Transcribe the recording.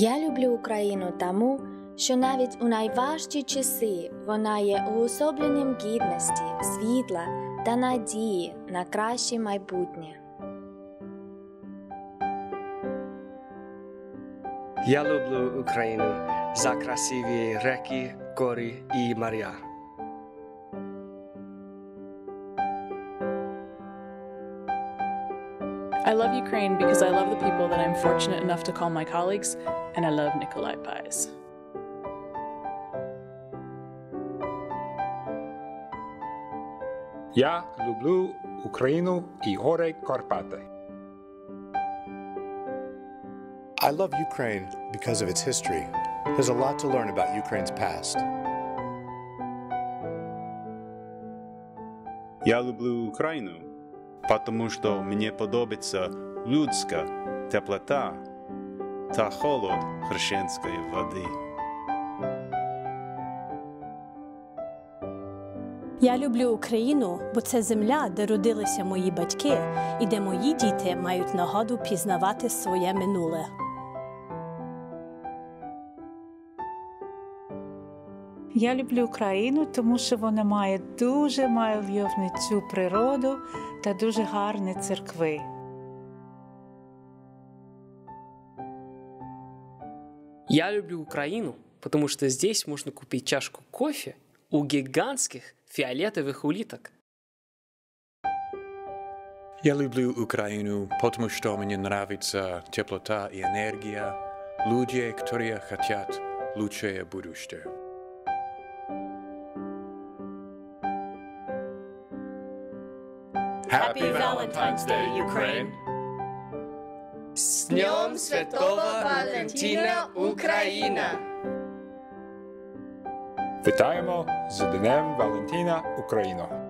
Я люблю Україну тому, що навіть у найважчі часи вона є уособленням гідності, світла та надії на краще майбутнє. Я люблю Україну за красиві реки, гори і моря. I love Ukraine because I love the people that I'm fortunate enough to call my colleagues, and I love Nikolai pies. Я люблю Україну і гори Карпати. I love Ukraine because of its history. There's a lot to learn about Ukraine's past. Я люблю Украину, потому что мне подобається людская теплота та холод хрещенской воды. Я люблю Україну, бо це земля, де родилися мої батьки, і де мої діти мають нагоду пізнавати своє минуле. Я люблю Україну, тому що вона має дуже мальовничу природу та дуже гарні церкви. Я люблю Украину, потому что здесь можно купить чашку кофе у гигантских фиолетовых улиток. Я люблю Украину, потому что мне нравится теплота и энергия, люди, которые хотят лучшее будущее. Happy Valentine's Day, Ukraine! С Днем Святого Валентина, Україна! Вітаємо з Днем Валентина Україну!